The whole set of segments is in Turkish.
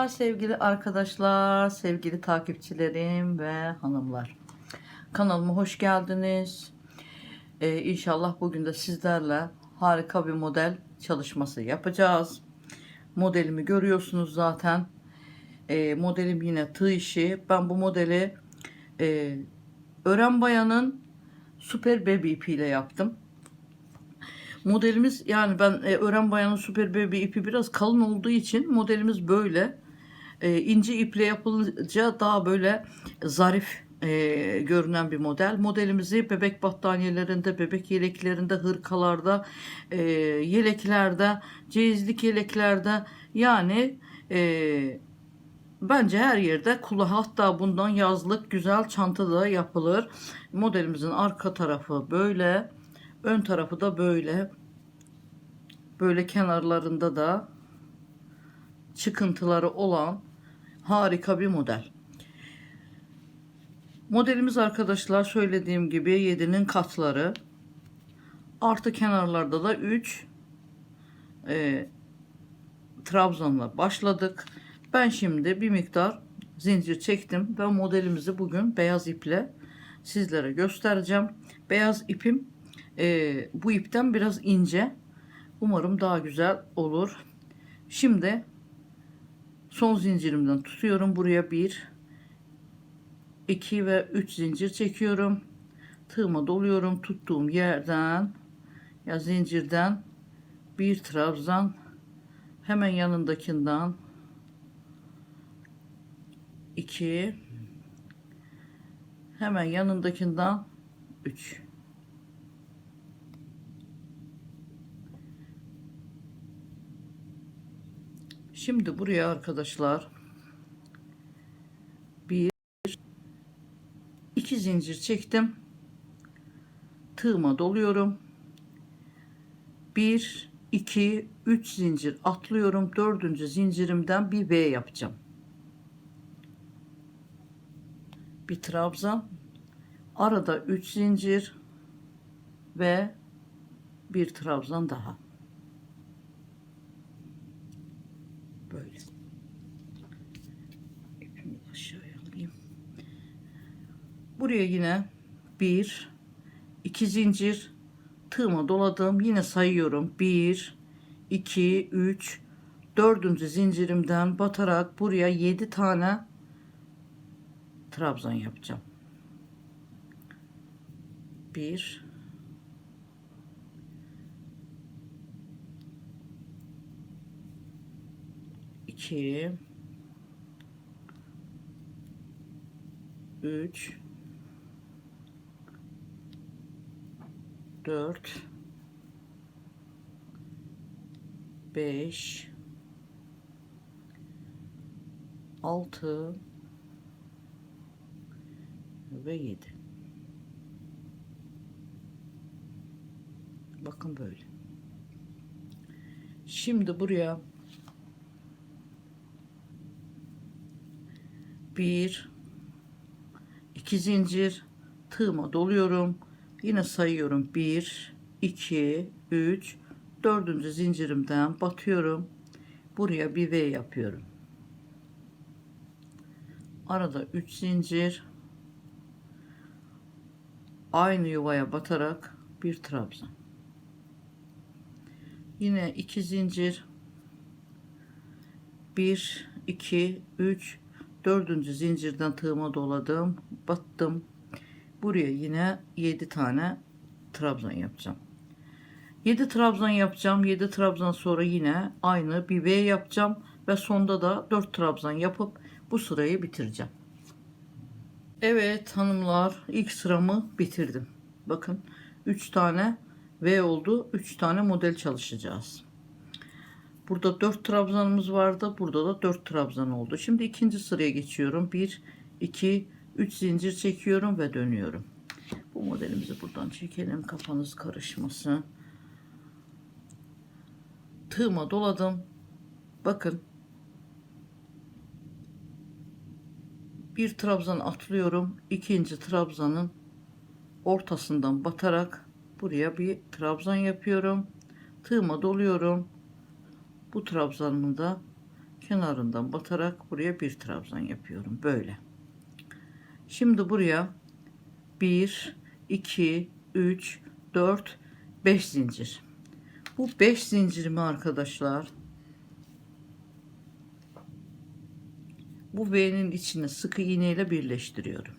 Merhabalar sevgili arkadaşlar, sevgili takipçilerim ve hanımlar. Kanalıma hoş geldiniz. Ee, inşallah bugün de sizlerle harika bir model çalışması yapacağız. Modelimi görüyorsunuz zaten. Ee, modelim yine tığ işi. Ben bu modeli e, Ören Bayan'ın Süper Baby ipiyle yaptım. Modelimiz yani ben e, Ören Bayan'ın Süper Baby ipi biraz kalın olduğu için modelimiz böyle. E, ince iple yapılınca daha böyle zarif e, görünen bir model. Modelimizi bebek battaniyelerinde, bebek yeleklerinde, hırkalarda, e, yeleklerde, ceyizlik yeleklerde yani e, bence her yerde kula hatta bundan yazlık güzel çanta da yapılır. Modelimizin arka tarafı böyle. Ön tarafı da böyle. Böyle kenarlarında da çıkıntıları olan harika bir model. Modelimiz arkadaşlar söylediğim gibi 7'nin katları. Artı kenarlarda da 3 e, trabzanla başladık. Ben şimdi bir miktar zincir çektim ve modelimizi bugün beyaz iple sizlere göstereceğim. Beyaz ipim e, bu ipten biraz ince. Umarım daha güzel olur. Şimdi son zincirimden tutuyorum. Buraya bir, iki ve üç zincir çekiyorum. Tığıma doluyorum. Tuttuğum yerden ya zincirden bir trabzan hemen yanındakinden iki hemen yanındakinden üç. Şimdi buraya arkadaşlar bir iki zincir çektim. Tığıma doluyorum. Bir, iki, üç zincir atlıyorum. Dördüncü zincirimden bir V yapacağım. Bir trabzan. Arada üç zincir ve bir trabzan daha. Buraya yine bir, iki zincir tığıma doladım. Yine sayıyorum. Bir, iki, üç, dördüncü zincirimden batarak buraya yedi tane trabzan yapacağım. Bir, 2 3 4 5 6 ve 7 bakın böyle. Şimdi buraya bir iki zincir tığıma doluyorum yine sayıyorum. Bir iki üç. Dördüncü zincirimden batıyorum. Buraya bir V yapıyorum. Arada 3 zincir. Aynı yuvaya batarak bir trabzan. Yine 2 zincir. 1 2 3 dördüncü zincirden tığıma doladım. Battım buraya yine 7 tane trabzan yapacağım 7 trabzan yapacağım 7 trabzan sonra yine aynı bir V yapacağım ve sonda da 4 trabzan yapıp bu sırayı bitireceğim Evet hanımlar ilk sıramı bitirdim bakın 3 tane V oldu 3 tane model çalışacağız Burada 4 trabzanımız vardı. Burada da 4 trabzan oldu. Şimdi ikinci sıraya geçiyorum. 1, 2, 3 zincir çekiyorum ve dönüyorum. Bu modelimizi buradan çekelim. Kafanız karışmasın. Tığıma doladım. Bakın. Bir trabzan atlıyorum. İkinci trabzanın ortasından batarak buraya bir trabzan yapıyorum. Tığıma doluyorum bu trabzanımı da kenarından batarak buraya bir trabzan yapıyorum böyle şimdi buraya 1 2 3 4 5 zincir. Bu 5 zincirimi arkadaşlar bu V'nin içine sıkı iğneyle birleştiriyorum.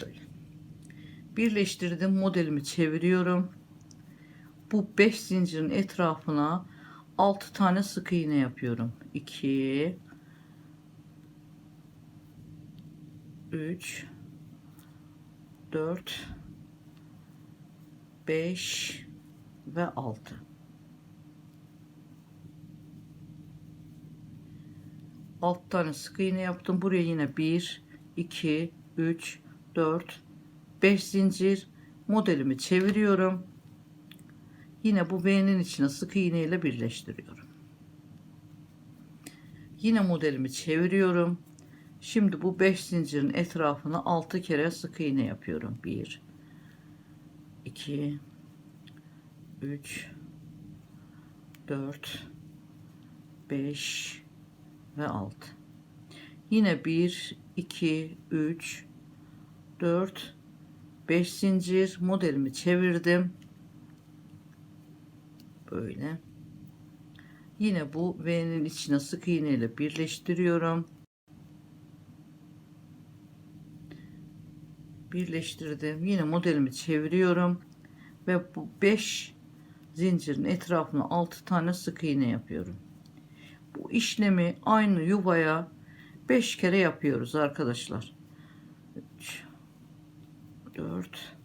Böyle. Birleştirdim modelimi çeviriyorum. Bu 5 zincirin etrafına 6 tane sık iğne yapıyorum. 2 3 4 5 ve 6 6 tane sık iğne yaptım. Buraya yine 1 2 3 4 5 zincir. Modelimi çeviriyorum. Yine bu V'nin içine sık iğne ile birleştiriyorum. Yine modelimi çeviriyorum. Şimdi bu 5 zincirin etrafına 6 kere sık iğne yapıyorum. 1 2 3 4 5 ve 6. Yine 1 2 3 4 5 zincir modelimi çevirdim böyle yine bu V'nin içine sık iğne ile birleştiriyorum birleştirdim. Yine modelimi çeviriyorum. Ve bu 5 zincirin etrafına 6 tane sık iğne yapıyorum. Bu işlemi aynı yuvaya 5 kere yapıyoruz arkadaşlar. 3 4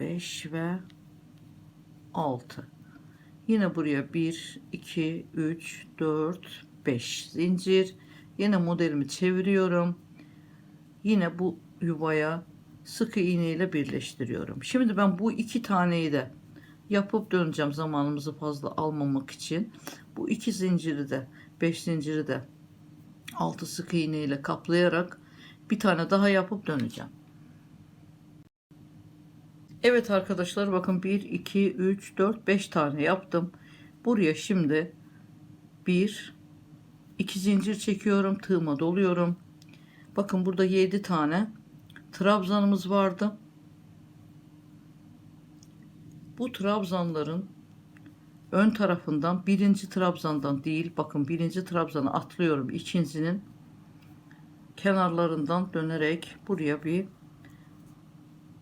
5 ve 6 Yine buraya 1, 2, 3, 4, 5 zincir. Yine modelimi çeviriyorum. Yine bu yuvaya sık iğne ile birleştiriyorum. Şimdi ben bu iki taneyi de yapıp döneceğim zamanımızı fazla almamak için. Bu iki zinciri de 5 zinciri de 6 sık iğne ile kaplayarak bir tane daha yapıp döneceğim. Evet arkadaşlar bakın 1, 2, 3, 4, 5 tane yaptım. Buraya şimdi 1, 2 zincir çekiyorum. Tığıma doluyorum. Bakın burada 7 tane trabzanımız vardı. Bu trabzanların ön tarafından birinci trabzandan değil bakın birinci trabzanı atlıyorum ikincinin kenarlarından dönerek buraya bir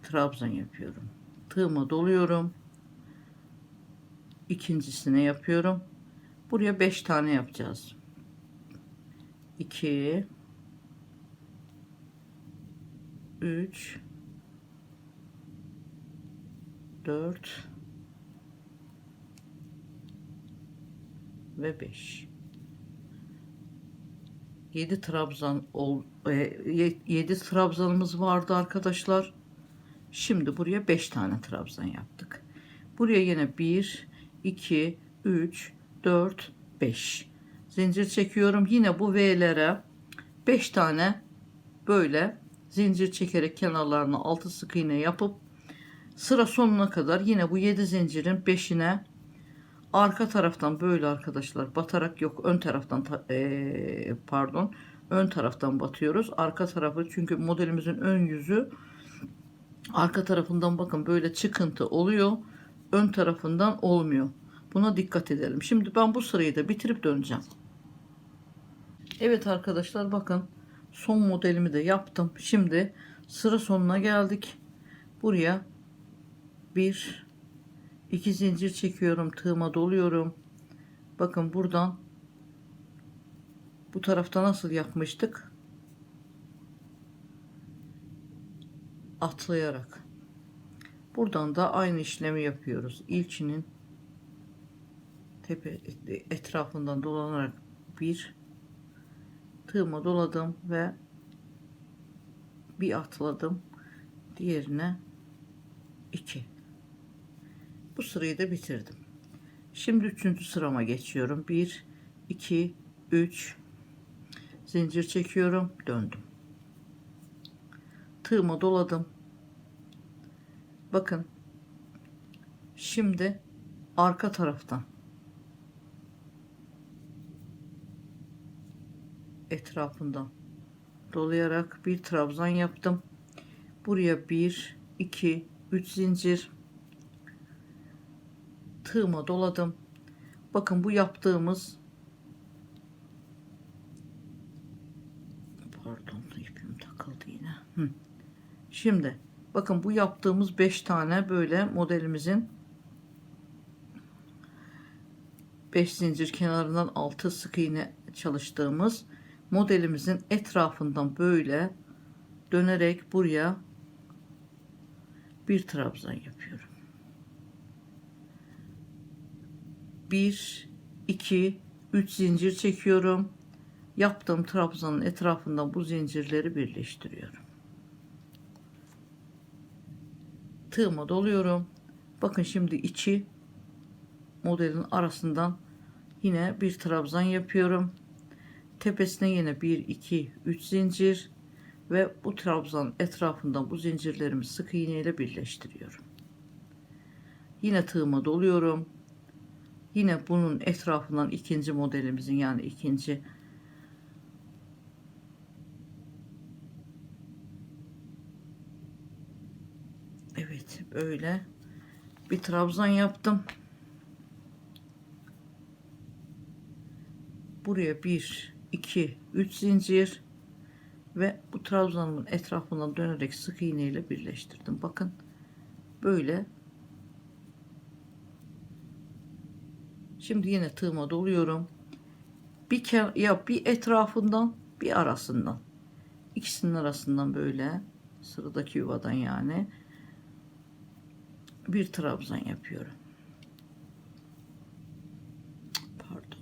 trabzan yapıyorum. Tığıma doluyorum. İkincisine yapıyorum. Buraya 5 tane yapacağız. 2 3 4 ve 5 7 trabzan ol 7 e, trabzanımız vardı arkadaşlar. Şimdi buraya 5 tane trabzan yaptık. Buraya yine 1, 2, 3, 4, 5 zincir çekiyorum. Yine bu V'lere 5 tane böyle zincir çekerek kenarlarına 6 sık iğne yapıp sıra sonuna kadar yine bu 7 zincirin 5'ine arka taraftan böyle arkadaşlar batarak yok ön taraftan e, pardon ön taraftan batıyoruz. Arka tarafı çünkü modelimizin ön yüzü Arka tarafından bakın böyle çıkıntı oluyor. Ön tarafından olmuyor. Buna dikkat edelim. Şimdi ben bu sırayı da bitirip döneceğim. Evet arkadaşlar bakın son modelimi de yaptım. Şimdi sıra sonuna geldik. Buraya bir iki zincir çekiyorum. Tığıma doluyorum. Bakın buradan bu tarafta nasıl yapmıştık? atlayarak. Buradan da aynı işlemi yapıyoruz. İlçinin tepe etrafından dolanarak bir tığıma doladım ve bir atladım. Diğerine iki. Bu sırayı da bitirdim. Şimdi üçüncü sırama geçiyorum. Bir, iki, üç zincir çekiyorum. Döndüm. Tığıma doladım. Bakın. Şimdi arka taraftan etrafından dolayarak bir trabzan yaptım. Buraya 1 2 3 zincir tığıma doladım. Bakın bu yaptığımız pardon ipim takıldı yine. Şimdi bakın bu yaptığımız 5 tane böyle modelimizin 5 zincir kenarından 6 sık iğne çalıştığımız modelimizin etrafından böyle dönerek buraya bir trabzan yapıyorum. 1 2 3 zincir çekiyorum. Yaptığım trabzanın etrafından bu zincirleri birleştiriyorum. Tığıma doluyorum. Bakın şimdi içi modelin arasından yine bir trabzan yapıyorum. Tepesine yine 1 2 3 zincir ve bu trabzan etrafından bu zincirlerimi sık iğne ile birleştiriyorum. Yine tığıma doluyorum. Yine bunun etrafından ikinci modelimizin yani ikinci Evet böyle bir trabzan yaptım. Buraya 1 2 3 zincir ve bu trabzanımın etrafından dönerek sık iğne ile birleştirdim. Bakın böyle Şimdi yine tığıma doluyorum. Bir ya bir etrafından bir arasından. ikisinin arasından böyle sıradaki yuvadan yani bir trabzan yapıyorum. Pardon.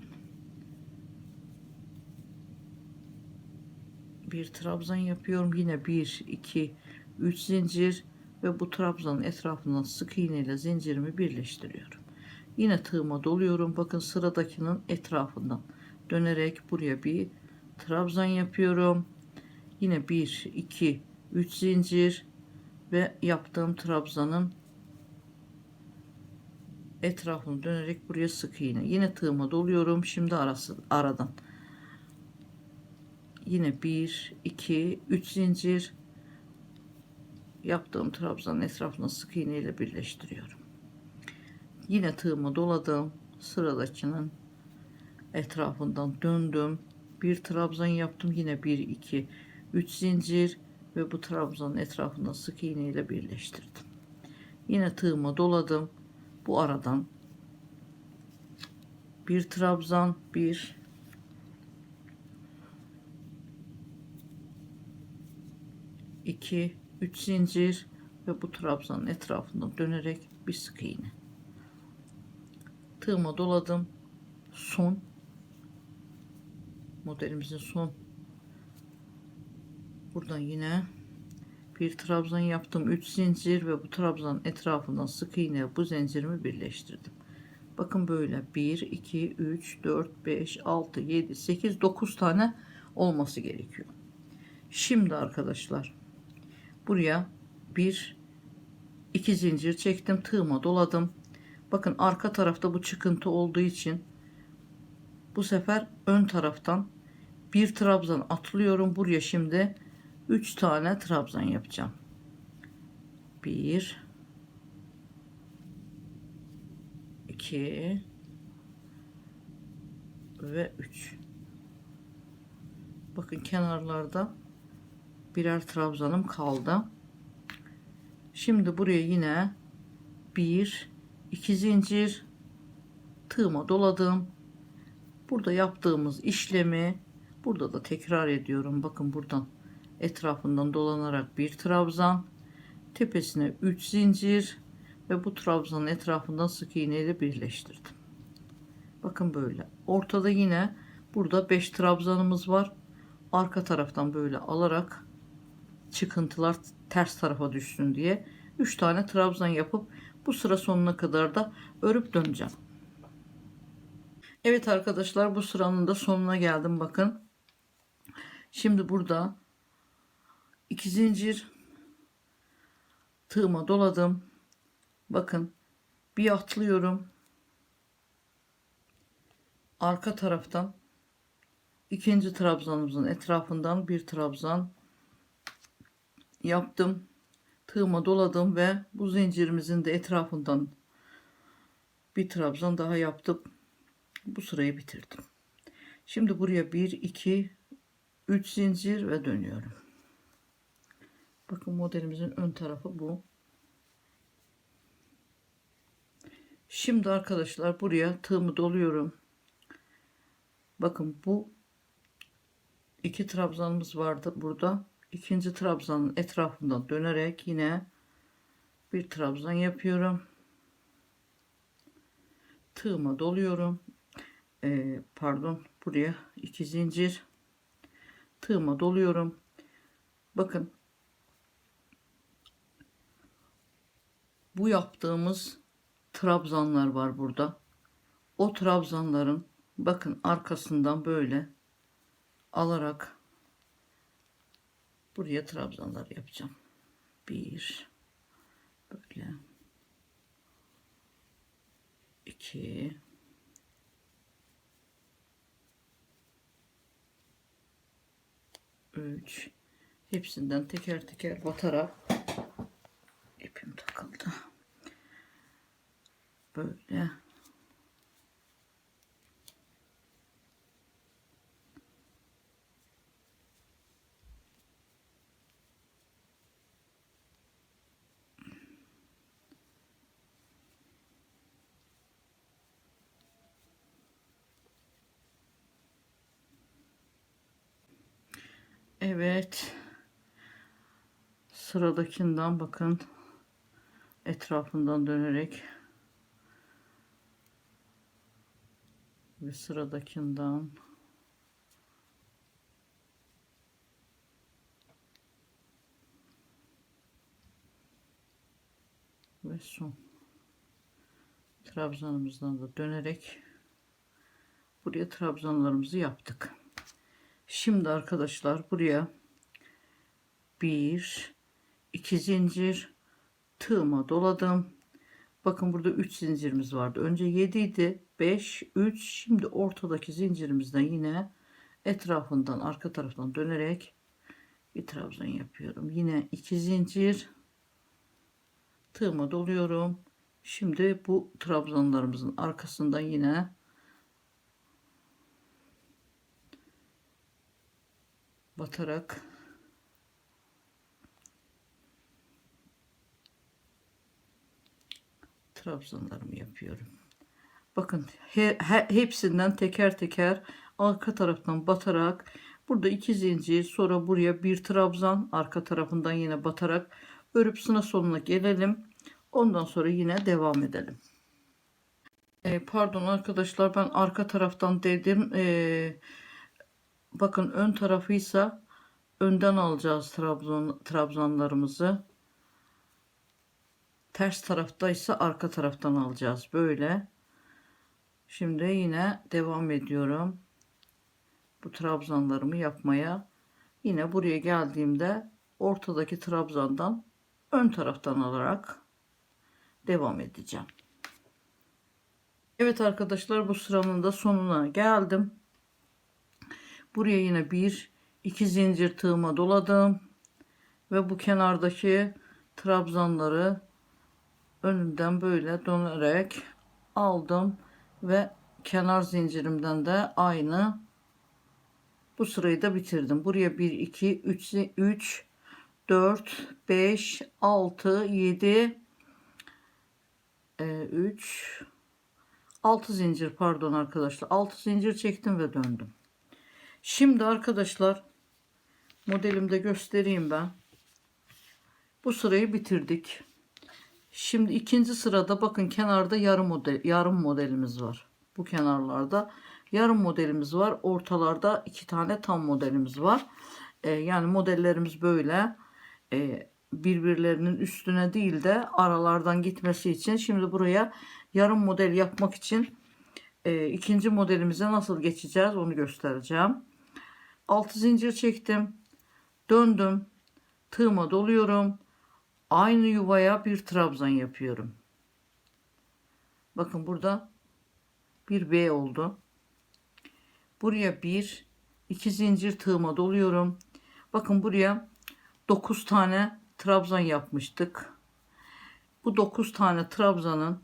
Bir trabzan yapıyorum. Yine 1 2 3 zincir ve bu trabzanın etrafından sık iğne ile zincirimi birleştiriyorum. Yine tığıma doluyorum. Bakın sıradakinin etrafından dönerek buraya bir trabzan yapıyorum. Yine 1 2 3 zincir ve yaptığım trabzanın etrafını dönerek buraya sık iğne. Yine tığıma doluyorum. Şimdi arası aradan. Yine 1 2 3 zincir yaptığım trabzanın etrafına sık iğne ile birleştiriyorum. Yine tığımı doladım. Sıradakinin etrafından döndüm. Bir trabzan yaptım. Yine 1 2 3 zincir ve bu trabzanın etrafında sık iğne ile birleştirdim. Yine tığımı doladım. Bu aradan bir trabzan, bir iki, üç zincir ve bu trabzanın etrafında dönerek bir sık iğne. Tığıma doladım. Son. Modelimizin son. Buradan yine bir trabzan yaptım. 3 zincir ve bu trabzanın etrafından sık iğne bu zincirimi birleştirdim. Bakın böyle. 1 2 3 4 5 6 7 8 9 tane olması gerekiyor. Şimdi arkadaşlar buraya bir iki zincir çektim tığıma doladım Bakın arka tarafta bu çıkıntı olduğu için bu sefer ön taraftan bir trabzan atlıyorum. Buraya şimdi 3 tane trabzan yapacağım. 1 2 ve 3 bakın kenarlarda birer trabzanım kaldı şimdi buraya yine 1 2 zincir tığıma doladım. Burada yaptığımız işlemi burada da tekrar ediyorum. Bakın buradan etrafından dolanarak bir trabzan tepesine 3 zincir ve bu trabzanın etrafından sık iğne ile birleştirdim. Bakın böyle. Ortada yine burada 5 trabzanımız var. Arka taraftan böyle alarak çıkıntılar ters tarafa düşsün diye 3 tane trabzan yapıp bu sıra sonuna kadar da örüp döneceğim. Evet arkadaşlar bu sıranın da sonuna geldim bakın. Şimdi burada iki zincir tığıma doladım. Bakın bir atlıyorum. Arka taraftan ikinci trabzanımızın etrafından bir trabzan yaptım. Tığıma doladım ve bu zincirimizin de etrafından bir trabzan daha yaptım. Bu sırayı bitirdim. Şimdi buraya 1 2 3 zincir ve dönüyorum. Bakın modelimizin ön tarafı bu. Şimdi arkadaşlar buraya tığımı doluyorum. Bakın bu iki trabzanımız vardı burada. İkinci trabzanın etrafından dönerek yine bir trabzan yapıyorum. Tığıma doluyorum. Ee, pardon buraya iki zincir tığıma doluyorum. Bakın bu yaptığımız trabzanlar var burada. O trabzanların bakın arkasından böyle alarak buraya trabzanlar yapacağım. Bir böyle iki üç hepsinden teker teker batarak ipim takıldı. Böyle Evet. Sıradakinden bakın. Etrafından dönerek ve sıradakinden ve son trabzanımızdan da dönerek buraya trabzanlarımızı yaptık. Şimdi arkadaşlar buraya bir iki zincir tığıma doladım. Bakın burada 3 zincirimiz vardı. Önce 7 idi. 5, 3. Şimdi ortadaki zincirimizden yine etrafından arka taraftan dönerek bir trabzan yapıyorum. Yine 2 zincir tığıma doluyorum. Şimdi bu trabzanlarımızın arkasından yine batarak trabzanlarımı yapıyorum. Bakın he, he, hepsinden teker teker arka taraftan batarak burada iki zincir sonra buraya bir trabzan arka tarafından yine batarak örüp sıra sonuna gelelim. Ondan sonra yine devam edelim. E, pardon arkadaşlar ben arka taraftan dedim. E, bakın ön tarafıysa önden alacağız trabzan, trabzanlarımızı. Ters taraftaysa arka taraftan alacağız. Böyle. Şimdi yine devam ediyorum. Bu trabzanlarımı yapmaya. Yine buraya geldiğimde ortadaki trabzandan ön taraftan alarak devam edeceğim. Evet arkadaşlar bu sıramın da sonuna geldim. Buraya yine bir iki zincir tığıma doladım ve bu kenardaki trabzanları önünden böyle dönerek aldım ve kenar zincirimden de aynı bu sırayı da bitirdim. Buraya 1 2 3 3 4 5 6 7 3 6 zincir pardon arkadaşlar 6 zincir çektim ve döndüm. Şimdi arkadaşlar modelimde göstereyim ben. Bu sırayı bitirdik. Şimdi ikinci sırada bakın kenarda yarım model yarım modelimiz var. Bu kenarlarda yarım modelimiz var. Ortalarda iki tane tam modelimiz var. Ee, yani modellerimiz böyle e, birbirlerinin üstüne değil de aralardan gitmesi için. Şimdi buraya yarım model yapmak için e, ikinci modelimize nasıl geçeceğiz onu göstereceğim. 6 zincir çektim. Döndüm. Tığıma doluyorum aynı yuvaya bir trabzan yapıyorum. Bakın burada bir B oldu. Buraya bir 2 zincir tığıma doluyorum. Bakın buraya 9 tane trabzan yapmıştık. Bu 9 tane trabzanın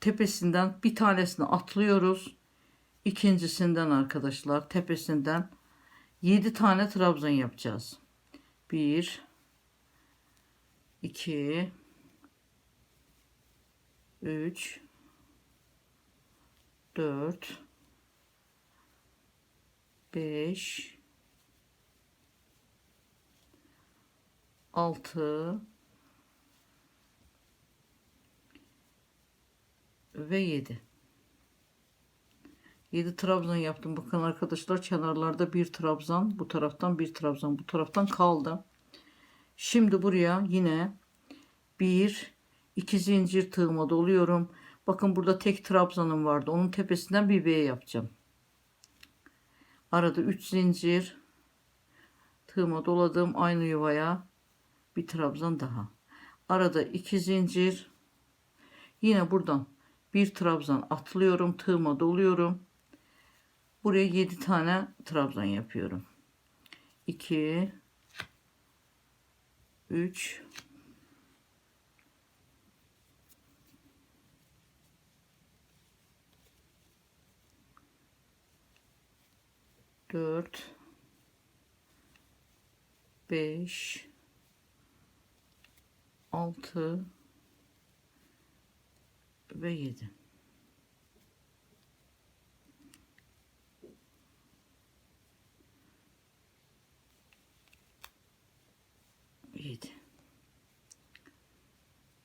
tepesinden bir tanesini atlıyoruz. İkincisinden arkadaşlar tepesinden 7 tane trabzan yapacağız. 1 2 3 4 5 6 ve 7 7 trabzan yaptım. Bakın arkadaşlar kenarlarda bir trabzan, bu taraftan bir trabzan, bu taraftan kaldı. Şimdi buraya yine bir iki zincir tığıma doluyorum. Bakın burada tek trabzanım vardı. Onun tepesinden bir V yapacağım. Arada 3 zincir tığıma doladım aynı yuvaya bir trabzan daha. Arada 2 zincir yine buradan bir trabzan atlıyorum tığıma doluyorum. Buraya 7 tane trabzan yapıyorum. 2 3 4 5 6 ve 7 7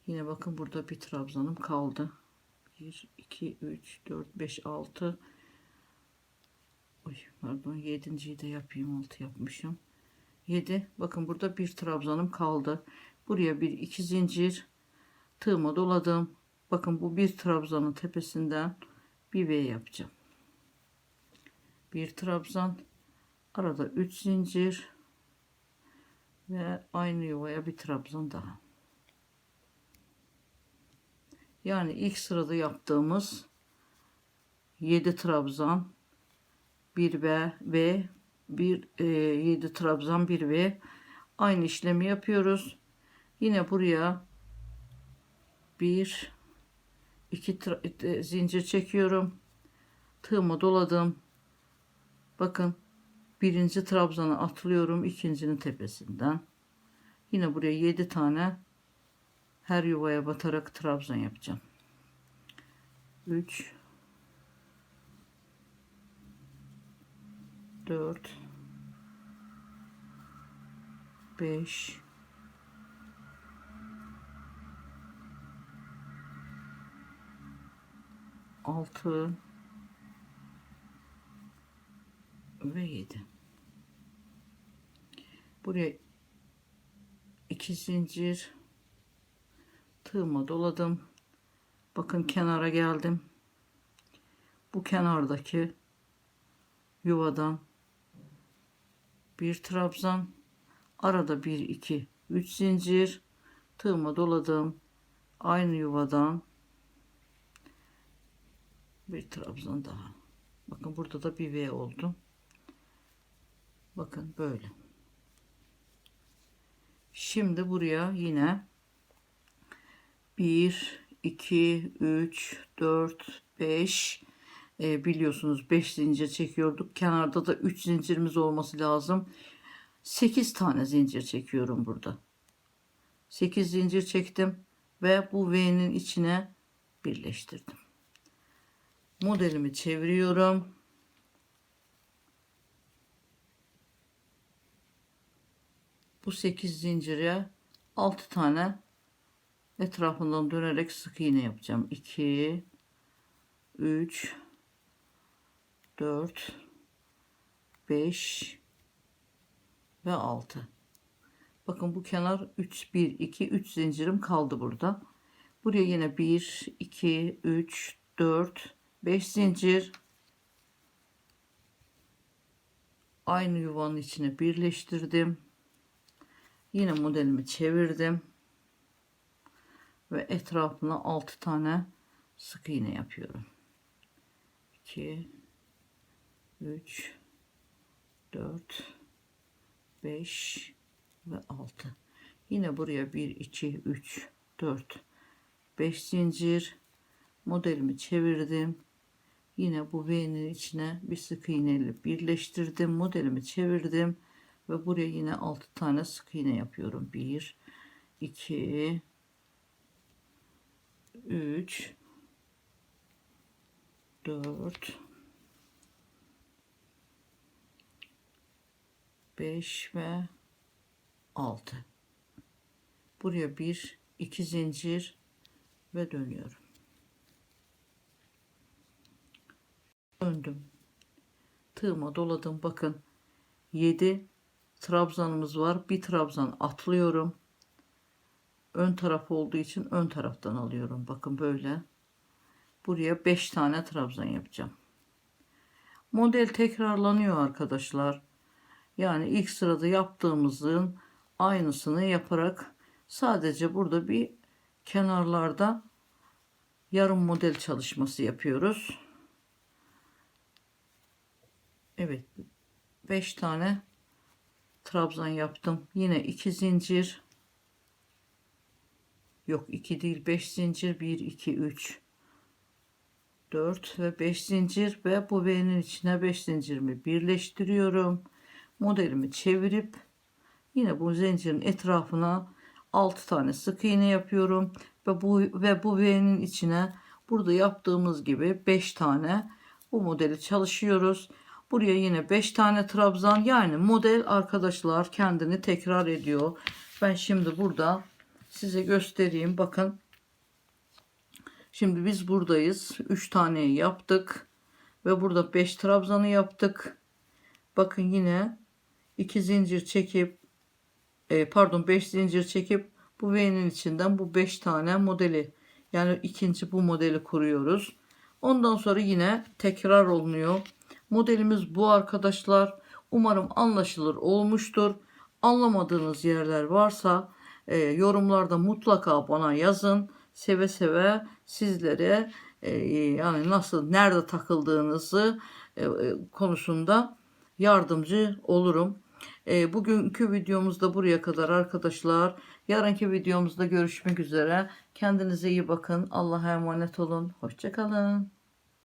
Yine bakın burada bir trabzanım kaldı. 1 2 3 4 5 6 Oy, pardon 7.yi de yapayım 6 yapmışım. 7 bakın burada bir trabzanım kaldı. Buraya bir iki zincir tığıma doladım. Bakın bu bir trabzanın tepesinden bir V yapacağım. Bir trabzan arada 3 zincir ve aynı yuvaya bir trabzan daha yani ilk sırada yaptığımız 7 trabzan 1 V ve 1 e, 7 trabzan 1 V aynı işlemi yapıyoruz. Yine buraya 1 2 e, zincir çekiyorum. Tığımı doladım. Bakın birinci trabzanı atlıyorum ikincinin tepesinden. Yine buraya 7 tane her yuvaya batarak trabzan yapacağım. 3 4 5 6 ve 7 buraya iki zincir tığıma doladım. Bakın kenara geldim. Bu kenardaki yuvadan bir trabzan arada bir iki üç zincir tığıma doladım. Aynı yuvadan bir trabzan daha. Bakın burada da bir V oldu. Bakın böyle. Şimdi buraya yine 1 2 3 4 5 e, biliyorsunuz 5 zincir çekiyorduk. Kenarda da 3 zincirimiz olması lazım. 8 tane zincir çekiyorum burada. 8 zincir çektim ve bu V'nin içine birleştirdim. Modelimi çeviriyorum. Bu 8 zincire 6 tane etrafından dönerek sık iğne yapacağım. 2 3 4 5 ve 6 bakın bu kenar 3 1 2 3 zincirim kaldı burada. Buraya yine 1 2 3 4 5 zincir. Aynı yuvanın içine birleştirdim. Yine modelimi çevirdim ve etrafına 6 tane sık iğne yapıyorum. 2 3 4 5 ve 6 yine buraya 1 2 3 4 5 zincir modelimi çevirdim. Yine bu V'nin içine bir sık iğne ile birleştirdim modelimi çevirdim ve buraya yine 6 tane sık iğne yapıyorum. 1 2 3 4 5 ve 6 buraya bir iki zincir ve dönüyorum. Döndüm. Tığıma doladım bakın. 7 trabzanımız var. Bir trabzan atlıyorum ön taraf olduğu için ön taraftan alıyorum. Bakın böyle. Buraya 5 tane trabzan yapacağım. Model tekrarlanıyor arkadaşlar. Yani ilk sırada yaptığımızın aynısını yaparak sadece burada bir kenarlarda yarım model çalışması yapıyoruz. Evet 5 tane trabzan yaptım. Yine 2 zincir yok 2 değil 5 zincir 1 2 3 4 ve 5 zincir ve bu V'nin içine 5 zincirimi birleştiriyorum. Modelimi çevirip yine bu zincirin etrafına 6 tane sık iğne yapıyorum ve bu ve bu V'nin içine burada yaptığımız gibi 5 tane bu modeli çalışıyoruz. Buraya yine 5 tane trabzan yani model arkadaşlar kendini tekrar ediyor. Ben şimdi burada size göstereyim. Bakın. Şimdi biz buradayız. 3 tane yaptık ve burada 5 trabzanı yaptık. Bakın yine 2 zincir çekip e, pardon 5 zincir çekip bu V'nin içinden bu 5 tane modeli yani ikinci bu modeli kuruyoruz. Ondan sonra yine tekrar olunuyor. Modelimiz bu arkadaşlar. Umarım anlaşılır olmuştur. Anlamadığınız yerler varsa e, yorumlarda mutlaka bana yazın. Seve seve sizlere e, yani nasıl nerede takıldığınızı e, e, konusunda yardımcı olurum. E, bugünkü videomuz da buraya kadar arkadaşlar. Yarınki videomuzda görüşmek üzere. Kendinize iyi bakın. Allah'a emanet olun. Hoşçakalın.